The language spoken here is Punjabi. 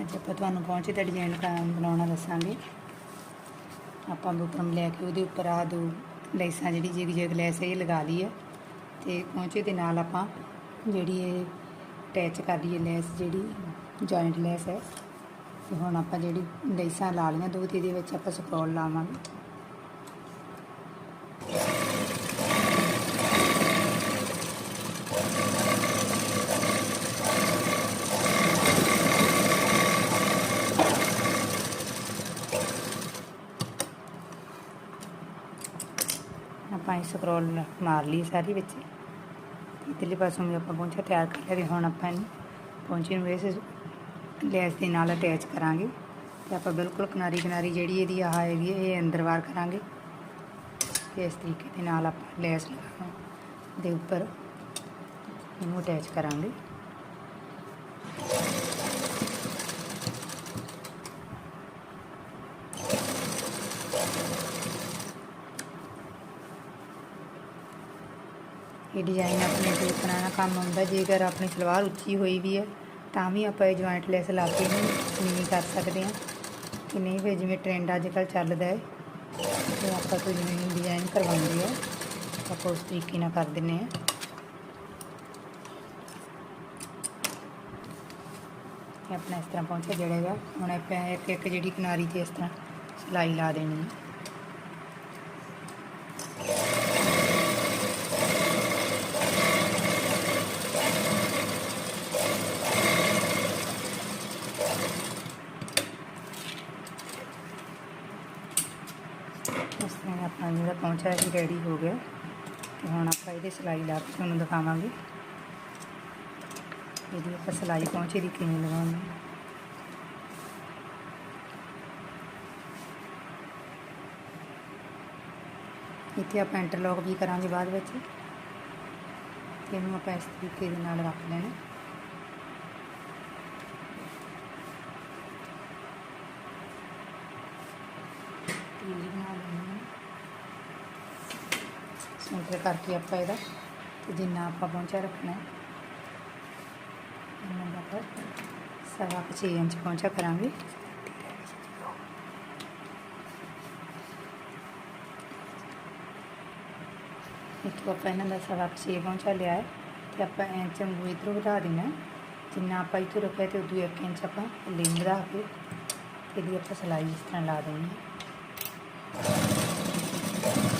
ਅੱਜ ਆਪਾਂ ਤੁਹਾਨੂੰ ਪਹੁੰਚੇ ਦਾ ਡਿਜ਼ਾਈਨ ਬਣਾਉਣਾ ਦੱਸਾਂਗੇ। ਆਪਾਂ ਬੁਕਰਮ ਲੈ ਕੇ ਉਹਦੇ ਉੱਪਰ ਆ ਦੋ ਲੈਸਾਂ ਜਿਹੜੀ ਜਿਗ ਜਿਗ ਲੈਸ ਇਹ ਲਗਾ ਲਈ ਹੈ। ਤੇ ਪਹੁੰਚੇ ਦੇ ਨਾਲ ਆਪਾਂ ਜਿਹੜੀ ਇਹ ਅਟੈਚ ਕਰ ਲਈਏ ਲੈਸ ਜਿਹੜੀ ਜੁਆਇੰਟ ਲੈਸ ਹੈ। ਤੇ ਹੁਣ ਆਪਾਂ ਜਿਹੜੀ ਲੈਸਾਂ ਲਾ ਲਈਆਂ, ਦੋ ਤੇ ਇਹਦੇ ਵਿੱਚ ਆਪਾਂ ਸਕਰੋਲ ਲਾਵਾਂਗੇ। ਆਪਾਂ ਇਹ ਸਕਰੋਲ ਮਾਰ ਲਈ ਸਾਰੀ ਵਿੱਚ। ਤੇ ਇਧਰਲੇ ਪਾਸੋਂ ਵੀ ਆਪਾਂ ਪਹੁੰਚਾ ਤਿਆਰ ਕਰ ਲਿਆ ਹੁਣ ਆਪਾਂ ਇਹਨੂੰ ਪਹੁੰਚੇ ਨੂੰ ਇਸ ਲੈਸ ਦੇ ਨਾਲ ਅਟੈਚ ਕਰਾਂਗੇ ਤੇ ਆਪਾਂ ਬਿਲਕੁਲ ਕਿਨਾਰੀ ਕਿਨਾਰੀ ਜਿਹੜੀ ਇਹਦੀ ਆਹ ਹੈਗੀ ਹੈ, ਇਹ ਅੰਦਰ ਵਾਰ ਕਰਾਂਗੇ ਤੇ ਇਸ ਤਰੀਕੇ ਦੇ ਨਾਲ ਆਪਾਂ ਲੈਸ ਲਗਾ ਦੇ ਉੱਪਰ ਇਹਨੂੰ ਅਟੈਚ ਕਰਾਂਗੇ। ਇਹ ਡਿਜ਼ਾਈਨ ਆਪਣੇ ਤੇ ਪੁਰਾਣਾ ਕੰਮ ਆਉਂਦਾ, ਜੇਕਰ ਆਪਣੀ ਸਲਵਾਰ ਉੱਚੀ ਹੋਈ ਵੀ ਹੈ, ਤਾਂ ਵੀ ਆਪਾਂ ਇਹ ਜੁਆਇੰਟ ਲੈਸ ਲਾ ਕੇ ਇਹਨੂੰ ਨੀਵੀਂ ਕਰ ਸਕਦੇ ਹਾਂ। ਕਿ ਨਹੀਂ, ਫਿਰ ਜਿਵੇਂ ਟ੍ਰੈਂਡ ਅੱਜ ਕੱਲ੍ਹ ਚੱਲਦਾ ਹੈ ਤੇ ਆਪਾਂ ਕੋਈ ਨਵੀਂ ਡਿਜ਼ਾਈਨ ਕਰਵਾਉਂਦੇ ਆ ਆਪਾਂ ਉਸ ਤਰੀਕੇ ਨਾਲ ਕਰ ਦਿੰਨੇ ਆ ਇਹ ਆਪਣਾ ਇਸ ਤਰ੍ਹਾਂ ਪਹੁੰਚਿਆ ਜੜੇਗਾ ਹੁਣ ਆਪਾਂ ਇੱਕ ਇੱਕ ਜਿਹੜੀ ਕਿਨਾਰੀ ਤੇ ਇਸ ਤਰ੍ਹਾਂ ਸਿਲਾਈ ਲਾ ਦੇਣੀ ਹੈ। ਇਸ ਤਰ੍ਹਾਂ ਆਪਣਾ ਜਿਹੜਾ ਪਹੁੰਚਾ ਹੈ ਰੈਡੀ ਹੋ ਗਿਆ। ਤੇ ਹੁਣ ਆਪਾਂ ਇਹਦੇ ਸਿਲਾਈ ਲਾ ਕੇ ਤੁਹਾਨੂੰ ਦਿਖਾਵਾਂਗੇ। ਇਹਦੀ ਆਪਾਂ ਸਿਲਾਈ ਪਹੁੰਚੇ ਦੀ ਕਿਵੇਂ ਲਗਾਉਣੀ ਇੱਥੇ ਆਪਾਂ ਇੰਟਰਲੌਕ ਵੀ ਕਰਾਂਗੇ ਬਾਅਦ ਵਿੱਚ। ਤੇ ਇਹਨੂੰ ਆਪਾਂ ਇਸ ਤਰੀਕੇ ਦੇ ਨਾਲ ਰੱਖ ਲੈਣਾ ਤੀਜ ਬਣਾ ਲੈਣੀ ਹੈ। ਸੈਂਟਰ ਕਰਕੇ ਆਪਾਂ ਇਹਦਾ ਤੇ ਜਿੰਨਾ ਆਪਾਂ ਪਹੁੰਚਾ ਰੱਖਣਾ ਹੈ। ਇਹਨਾਂ ਦਾ ਆਪਾਂ ਸਵਾ ਕੁ ਛੇ ਇੰਚ ਪਹੁੰਚਾ ਕਰਾਂਗੇ। ਇੱਥੋਂ ਆਪਾਂ ਇਹਨਾਂ ਦਾ ਸਵਾ ਕੁ ਛੇ ਪਹੁੰਚਾ ਲਿਆ ਹੈ ਤੇ ਆਪਾਂ ਇੰਚ ਵਾਂਗੂ ਇੱਧਰੋਂ ਵਧਾ ਦੇਣਾ ਜਿੰਨਾ ਆਪਾਂ ਇੱਥੋਂ ਰੱਖਿਆ ਤੇ ਉਦੋਂ ਇੱਕ ਇੰਚ ਆਪਾਂ ਲਿੰਗ ਵਧਾ ਕੇ ਇਹਦੀ ਆਪਾਂ ਸਿਲਾਈ ਇਸ ਤਰ੍ਹਾਂ ਲਾ ਦੇਣੀ ਹੈ। Thank you.